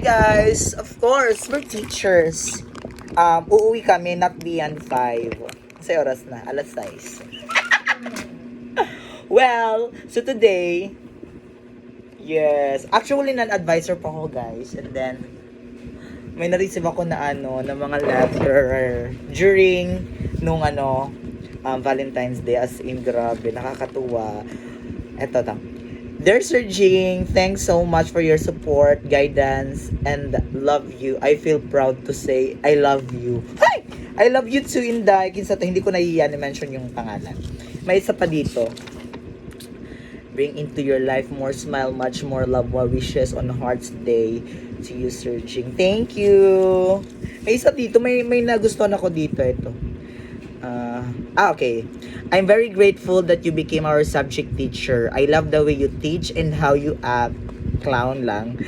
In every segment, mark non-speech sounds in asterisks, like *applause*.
Guys, of course, we're teachers. Um, uuwi kami not beyond 5. Kasi oras na, alas 6. *laughs* well, so today, yes, actually non-advisor pa ako guys. And then, may na-receive ako na ano, na mga letter during nung ano, um, Valentine's Day as in grabe, nakakatuwa. Eto ta. Dear Sir Jing, thanks so much for your support, guidance, and love you. I feel proud to say I love you. Hi! I love you too, Inday. Kinsa to, hindi ko naiiyan mention yung pangalan. May isa pa dito. Bring into your life more smile, much more love, more wishes on Heart's Day to you, Sir Jing. Thank you! May isa dito, may, may nagustuhan ako dito. Ito. Uh, ah, okay. I'm very grateful that you became our subject teacher. I love the way you teach and how you act. Clown lang.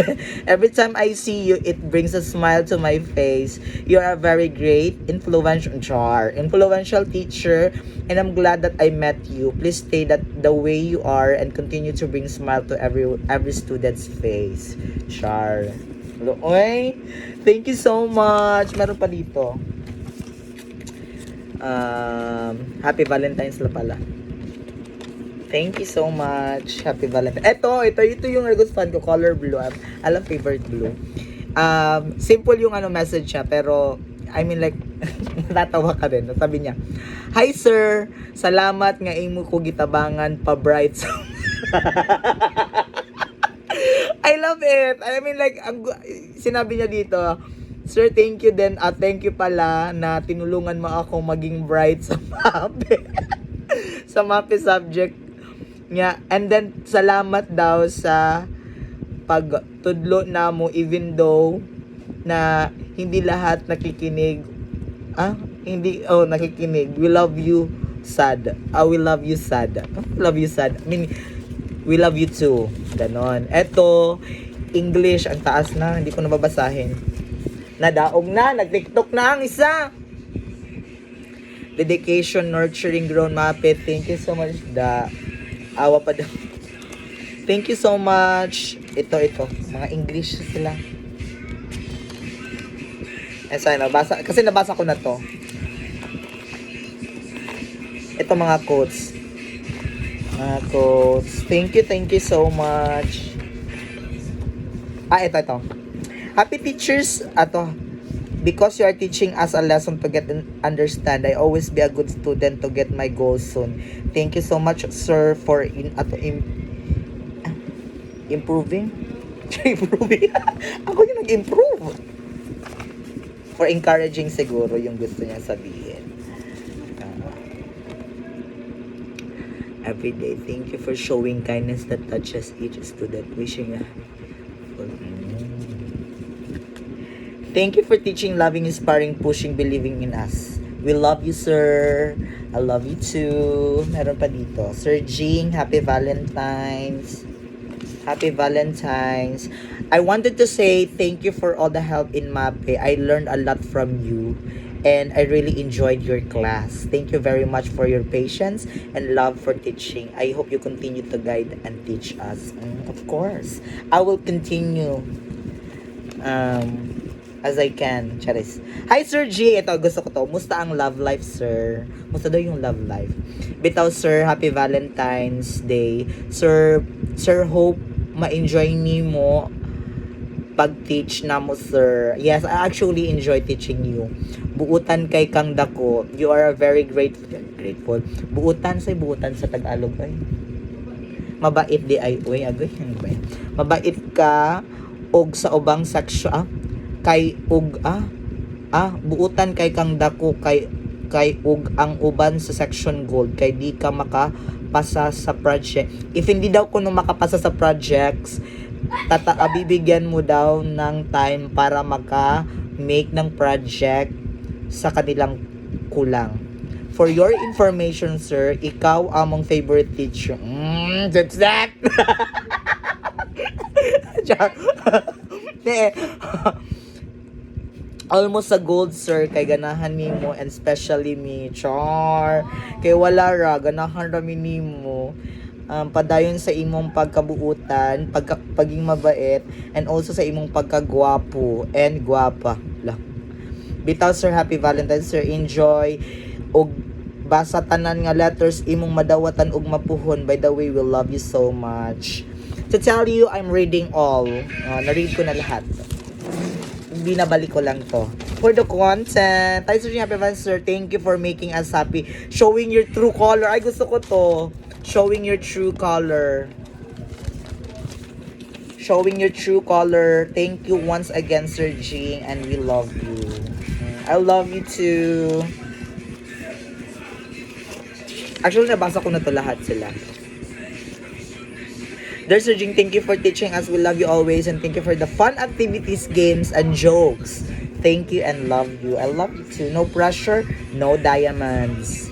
*laughs* Every time I see you, it brings a smile to my face. You are a very great, influential, char, influential teacher, and I'm glad that I met you. Please stay that the way you are and continue to bring smile to every every student's face. Char. Oy, thank you so much. Meron pa dito. Um, happy Valentine's la pala. Thank you so much. Happy Valentine's. Ito, ito, ito yung nagustuhan ko. Color blue. Alam, favorite blue. Um, simple yung ano message siya, pero I mean like, *laughs* natatawa ka rin. Sabi niya, Hi sir, salamat nga imo ko gitabangan pa bright sa *laughs* I love it. I mean like, ang, sinabi niya dito, Sir, thank you din. At thank you pala na tinulungan mo ako maging bright sa MAPE. *laughs* sa MAPE subject niya. And then, salamat daw sa pagtudlo na mo even though na hindi lahat nakikinig. Ah, hindi, oh, nakikinig. We love you, sad. Ah, we love you, sad. *laughs* Love you, sad. I mean, we love you too. Ganon. Eto, English, ang taas na. Hindi ko nababasahin. Nadaog na, nag-tiktok na ang isa. Dedication, nurturing, grown mapit. Thank you so much. Da, awa pa daw. Thank you so much. Ito, ito. Mga English sila. Eh, sorry, nabasa, kasi nabasa ko na to. Ito mga quotes. Mga quotes. Thank you, thank you so much. Ah, ito, ito. Happy teachers, ato, because you are teaching us a lesson to get and understand, I always be a good student to get my goals soon. Thank you so much, sir, for in, ato, im, improving? *laughs* improving? *laughs* Ako yung nag-improve. For encouraging siguro yung gusto niya sabihin. Every day, thank you for showing kindness that touches each student. Wishing a Thank you for teaching, loving, inspiring, pushing, believing in us. We love you, sir. I love you too. Meron pa dito. Sir Jing, happy Valentine's. Happy Valentine's. I wanted to say thank you for all the help in MAPE. I learned a lot from you and I really enjoyed your class. Thank you very much for your patience and love for teaching. I hope you continue to guide and teach us. Mm, of course. I will continue. Um, as I can. Charis. Hi, Sir G. Ito, gusto ko to. Musta ang love life, sir? Musta daw yung love life? Bitaw, sir, happy Valentine's Day. Sir, Sir Hope, ma-enjoy ni mo pag-teach na mo, sir. Yes, I actually enjoy teaching you. Buutan kay kang dako. You are very grateful. Grateful. Buutan say buutan sa Tagalog ay. Mabait di ay. Uy, agoy. Mabait ka og sa ubang section. Ah, kay ug ah ah buutan kay kang dako kay kay ug ang uban sa section gold kay di ka makapasa sa project. If hindi daw kuno makapasa sa projects tata ah, bibigyan mo daw ng time para maka make ng project sa kanilang kulang. For your information, sir, ikaw among favorite teacher. Mm, that's that. *laughs* *laughs* *laughs* Almost sa gold sir kay ganahan nimo and especially me char kay wala ra ganahan ra mi nimo um, padayon sa imong pagkabuutan, pagka, paging mabait, and also sa imong pagkagwapo and gwapa. Lah. Bitaw sir, happy Valentine's sir. Enjoy. Og basa tanan nga letters imong madawatan og mapuhon. By the way, we love you so much. To tell you, I'm reading all. Uh, na-read ko na lahat. Binabalik ko lang to. For the content, tayo sir, happy Valentine's sir. Thank you for making us happy. Showing your true color. Ay, gusto ko to. Showing your true color. Showing your true color. Thank you once again, Sir Jing, and we love you. I love you too. Actually, nabasa ko na to lahat sila. There's Sir Jing, thank you for teaching us. We love you always and thank you for the fun activities, games, and jokes. Thank you and love you. I love you too. No pressure, no diamonds.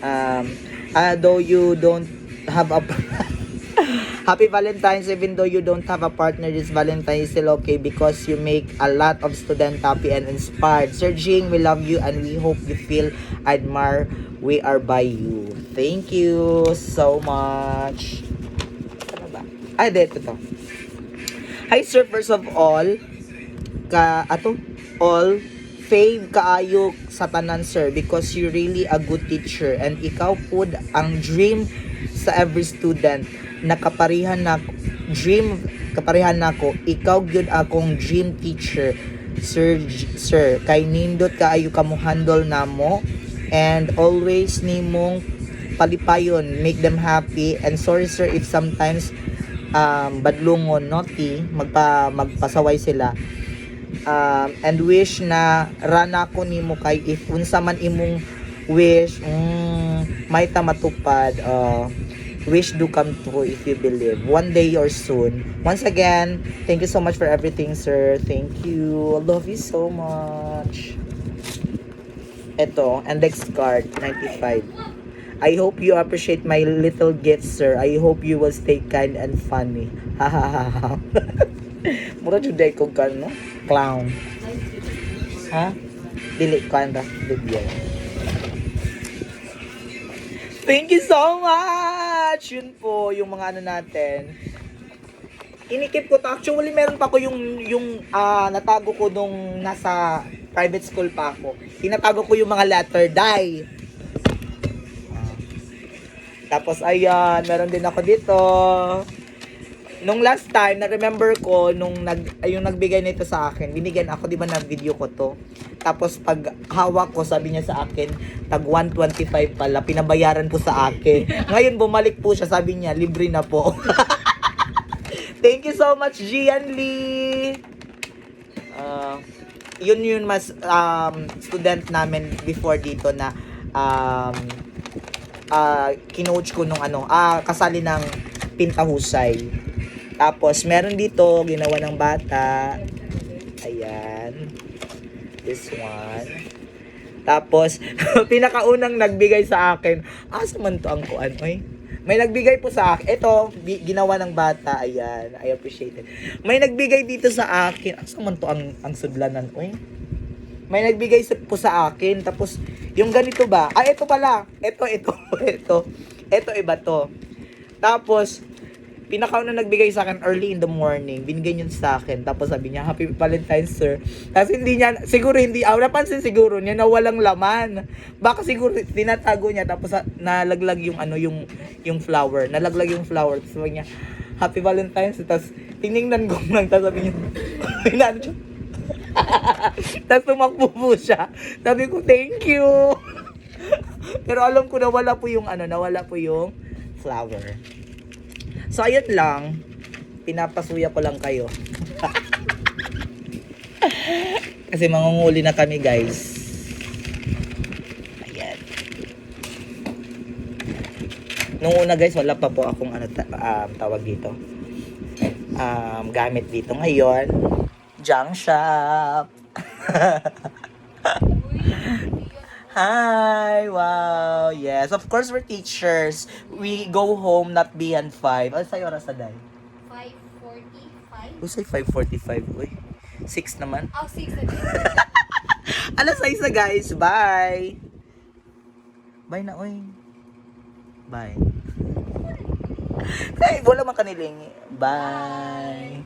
Um, uh, though you don't have a *laughs* Happy Valentine's even though you don't have a partner this Valentine's still okay because you make a lot of student happy and inspired. Sir Jing, we love you and we hope you feel admire we are by you. Thank you so much. Ay, dito to. Hi sir, first of all, ka ato all fave kaayo sa tanan sir because you really a good teacher and ikaw pud ang dream sa every student nakaparihan na dream kaparihan nako ikaw gyud akong dream teacher. Sir sir kay nindot kaayo kamo handle namo and always nimong palipayon make them happy. And sorry sir if sometimes um, badlungon naughty magpa magpasaway sila. Um, and wish na rana ko nimo kay if unsa man imong wish mm, may ta matupad uh, wish do come true if you believe. One day or soon. Once again thank you so much for everything sir. Thank you. I love you so much. Eto index card 95 I hope you appreciate my little gifts sir. I hope you will stay kind and funny. *laughs* Ha *laughs* mura juday ko no? Clown. Ha? Dili kan ra bibigyan Thank you so much! Yun po, yung mga ano natin. Inikip ko to. Actually, meron pa ko yung, yung ah, natago ko nung nasa private school pa ako. Tinatago ko yung mga letter die. Tapos, ayan, meron din ako dito. Nung last time, na-remember ko, nung nag, yung nagbigay nito sa akin, binigyan ako, di ba na video ko to. Tapos pag hawak ko, sabi niya sa akin, tag 125 pala, pinabayaran po sa akin. Ngayon bumalik po siya, sabi niya, libre na po. *laughs* Thank you so much, Gian Lee! Ah, yun yun mas um, student namin before dito na um, ah kinoach ko nung ano, ah, kasali ng pintahusay. Tapos, meron dito, ginawa ng bata. Ayan. This one. Tapos, *laughs* pinakaunang nagbigay sa akin, asa man to ang kuan, oy? May nagbigay po sa akin. Ito, ginawa ng bata. Ayan. I appreciate it. May nagbigay dito sa akin. Asa man to ang, ang sudlanan, oy? May nagbigay po sa akin. Tapos, yung ganito ba? Ah, ito pala. Ito, ito, ito. *laughs* Ito, iba to. Tapos, pinakauna nagbigay sa akin early in the morning. Binigay niya sa akin. Tapos sabi niya, Happy Valentine's, sir. Tapos hindi niya, siguro hindi, ah, napansin siguro niya na walang laman. Baka siguro tinatago niya. Tapos nalaglag yung ano, yung, yung flower. Nalaglag yung flower. Tapos sabi niya, Happy Valentine's. Tapos tiningnan ko *laughs* lang. Tapos sabi niya, *laughs* inaano siya. *laughs* Tapos tumakbo po siya. Sabi ko, thank you. Pero alam ko na wala po yung ano, nawala po yung flower. So, ayun lang. Pinapasuya ko lang kayo. *laughs* Kasi mangunguli na kami, guys. Ayan. Nung una, guys, wala pa po akong ano, um, tawag dito. Um, gamit dito ngayon. Junk shop. *laughs* Hi! Wow! Yes, of course we're teachers. We go home not beyond 5. Ano sa'yo oras na dahil? 5.45? Who say 5.45? Uy, 6 naman. Oh, 6 na din. *laughs* Alas 6 na guys. Bye! Bye na, uy. Bye. Ay, wala man kaniling. Bye.